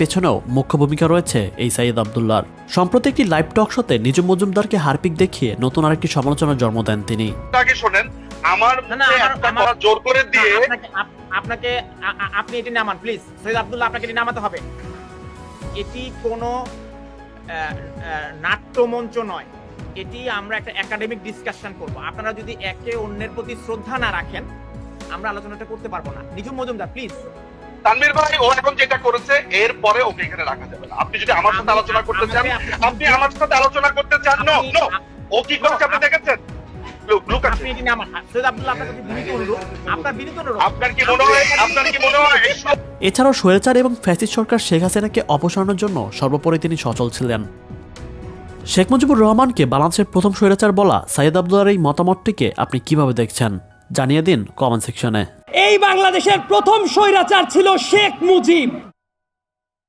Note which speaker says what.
Speaker 1: পেছনেও মুখ্য ভূমিকা রয়েছে এই সাইদ আবদুল্লার। সম্প্রতি একটি লাইভ টক শোতে নিজু মজুমদারকে হারপিক দেখিয়ে নতুন আরেকটি সমালোচনার জন্ম দেন তিনি।
Speaker 2: আগে শোনেন আমার একটা জোর করে দিয়ে
Speaker 3: আপনাকে আপনি এটি নামান প্লিজ। সৈয়দ আব্দুল্লাহ আপনাকে এটি নামাতে হবে। এটি কোনো আহ, আহ, নাট্যমঞ্চ নয়। এটি আমরা একটা একাডেমিক ডিসকাশন করব। আপনারা যদি একে অন্যের প্রতি শ্রদ্ধা না রাখেন আমরা আলোচনাটা করতে পারব না। নিজুম মজুমদার প্লিজ।
Speaker 2: তানভীর ভাই ও এখন যেটা করেছে এর পরে ওকে এখানে রাখা যাবে না। আপনি যদি আমার সাথে আলোচনা করতে চান
Speaker 3: আপনি-
Speaker 2: আমার সাথে আলোচনা করতে চান নো নো ও কি করেছে আপনি দেখেছেন? মনে হয়? মনে হয়?
Speaker 1: এছাড়াও স্বৈরাচার এবং ফ্যাসিস্ট সরকার শেখ হাসিনাকে অপসারণের জন্য সর্বোপরি তিনি সচল ছিলেন। শেখ মুজিবুর রহমানকে বাংলাদেশের প্রথম স্বৈরাচার বলা সাইদ আবদুল্লার এই মতামতটিকে আপনি কীভাবে দেখছেন? জানিয়ে দিন কমেন্ট সেকশনে।
Speaker 4: এই বাংলাদেশের প্রথম স্বৈরাচার ছিল শেখ মুজিব।